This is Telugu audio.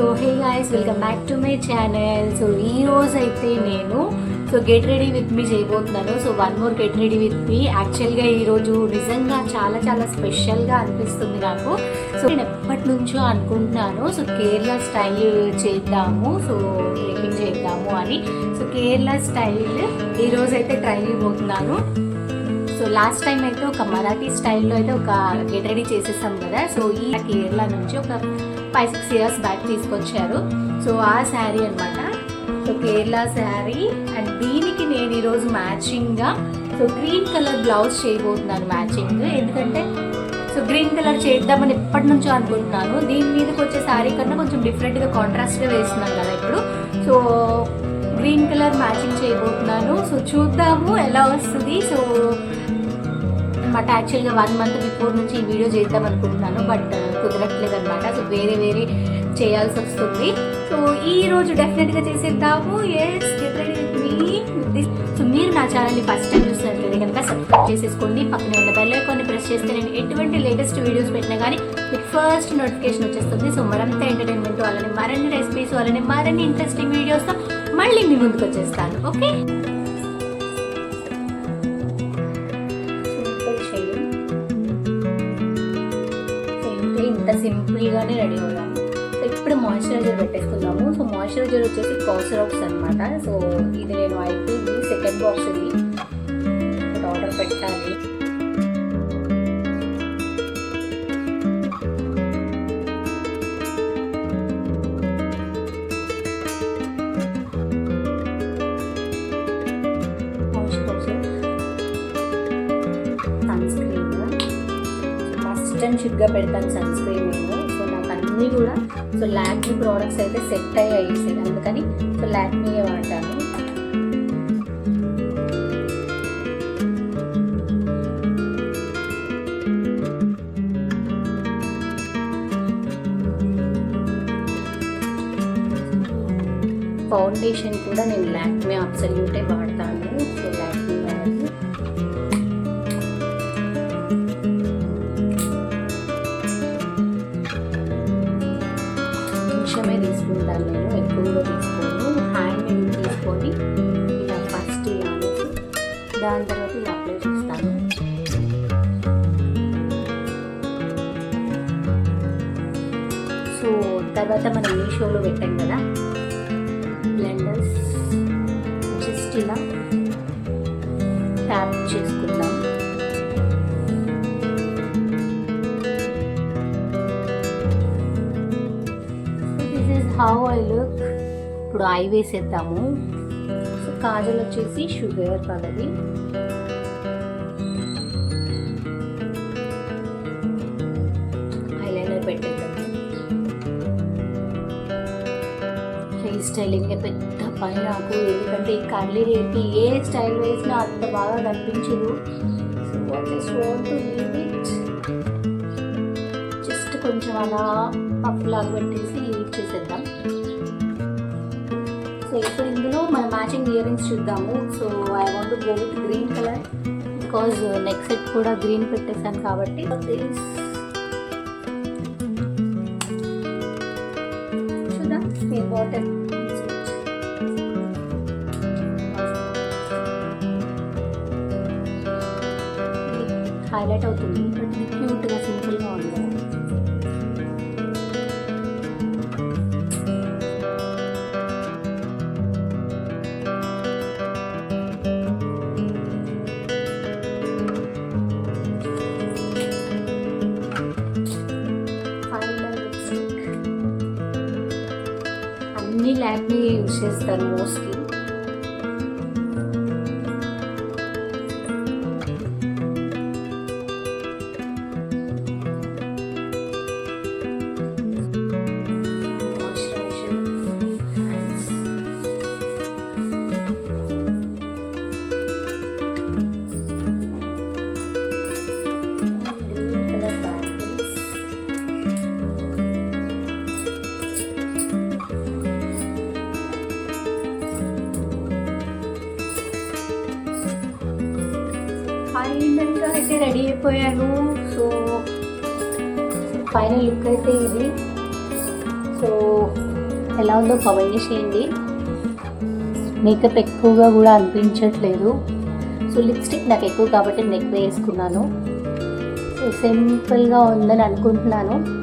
So hey guys welcome back to my channel so ఈ రోజు అయితే నేను so get ready with me చేయబోతున్నాను. So one more get ready with me యాక్చువల్గా ఈరోజు నిజంగా చాలా చాలా స్పెషల్గా అనిపిస్తుంది నాకు. సో నేను ఎప్పటి నుంచో అనుకుంటున్నాను. సో కేరళ స్టైల్ చేద్దాము. సో క్లీనింగ్ చేద్దాము అని. సో కేరళ స్టైల్ ఈరోజు అయితే ట్రై చేయబోతున్నాను. సో లాస్ట్ టైం అయితే ఒక మరాఠీ స్టైల్లో అయితే ఒక గెట్ రెడీ చేసేసాం కదా. సో ఈ కేరళ నుంచి ఒక ఫైవ్ సిక్స్ ఇయర్స్ బ్యాక్ తీసుకొచ్చారు. సో ఆ శారీ అన్నమాట. సో కేరళ శారీ. అండ్ దీనికి నేను ఈరోజు మ్యాచింగ్గా సో గ్రీన్ కలర్ బ్లౌజ్ చేయబోతున్నాను మ్యాచింగ్ ఎందుకంటే సో గ్రీన్ కలర్ చేద్దామని ఎప్పటి నుంచో అనుకుంటున్నాను. దీని మీదకి వచ్చే శారీ కన్నా కొంచెం డిఫరెంట్గా కాంట్రాస్ట్గా వేస్తున్నాను కదా ఇప్పుడు. సో గ్రీన్ కలర్ మ్యాచింగ్ చేయబోతున్నాను. సో చూద్దాము ఎలా వస్తుంది. సో బట్ యాక్చువల్గా వన్ మంత్ బిఫోర్ నుంచి ఈ వీడియో చేద్దాం అనుకుంటున్నాను బట్ కుదరట్లేదు అనమాట సో వేరే వేరే చేయాల్సి వస్తుంది. సో ఈ రోజు డెఫినెట్గా చేసేద్దాము. ఎస్ సో మీరు నా ఛానల్ని ఫస్ట్ టైం చూసినట్లయితే కనుక సబ్స్క్రైబ్ చేసేసుకోండి. పక్కనే ఉన్న బెల్ ఐకాన్ని ప్రెస్ చేస్తే నేను ఎటువంటి లేటెస్ట్ వీడియోస్ పెట్టినా కానీ మీకు ఫస్ట్ నోటిఫికేషన్ వచ్చేస్తుంది. సో మరంత ఎంటర్టైన్మెంట్ వాళ్ళని మరిన్ని రెసిపీస్ అలానే మరిన్ని ఇంట్రెస్టింగ్ వీడియోస్తో మళ్ళీ మీ ముందుకు వచ్చేస్తాను. ఓకే ఇంతే సింపుల్గానే రెడీ అవుదాము సో ఇప్పుడు మాయిశ్చరైజర్ పెట్టేసుకుందాము. సో మాయిశ్చరైజర్ వచ్చేసి కాసరాక్స్ అనమాట సో ఇది నేను అయితే సెకండ్ బాక్స్ ఇది ఆర్డర్ పెట్టాలి. మస్ట్ అండ్ పెడతాను సన్ స్క్రీన్ నేను. సో నాకు అన్నీ కూడా సో లాక్మీ ప్రోడక్ట్స్ అయితే సెట్ అయ్యాయి సార్ అందుకని సో లాక్మీయే వాడతాను. ఫౌండేషన్ కూడా నేను లాక్మీ అబ్సల్యూటే వాడతాను. కొంచెమే తీసుకుంటాను నేను ఎక్కువ కూడా తీసుకోను. హ్యాండ్ నేను తీసుకొని ఇలా ఫస్ట్ ఇలా దాని తర్వాత ఇలా అప్లై చేస్తాను సో తర్వాత మనం మీషోలో పెట్టాం కదా బ్లెండర్స్ జస్ట్ ఇలా హౌ ఐ లుక్ ఇప్పుడు ఐ వేసేద్దాము. సో కాజల్ వచ్చేసి షుగర్ కలది ఐలైనర్ పెట్టేద్దాం. హెయిర్ స్టైలింగ్ పెద్ద పని నాకు. ఎందుకంటే ఈ కర్లీ హెయిర్కి ఏ స్టైల్ వేసినా అంత బాగా కనిపించదు. So just want to leave it. Just కొంచెం అలా పప్పులాగా పెట్టేసి లీవ్ చేసేద్దాం. సో ఇప్పుడు ఇందులో మన మ్యాచింగ్ ఇయర్ రింగ్స్ చూద్దాము so I want go with green colour because neck set కూడా గ్రీన్ పెట్టేశాను కాబట్టి చూద్దాం. ఈ హైలైట్ అవుతుంది. బట్ క్యూట్గా సింపుల్గా ఉంది. అన్ని ల్యాక్మీ యూజ్ చేస్తారు మోస్ట్లీ ఫైనల్గా అయితే రెడీ అయిపోయాను. సో ఫైనల్ లుక్ అయితే ఇది. సో ఎలా ఉందో కమెంట్ చేసేయండి. మేకప్ ఎక్కువగా కూడా అనిపించట్లేదు. సో లిప్స్టిక్ నాకు ఎక్కువ కాబట్టి నెక్ వేసుకున్నాను. సో సింపుల్గా ఉందని అనుకుంటున్నాను.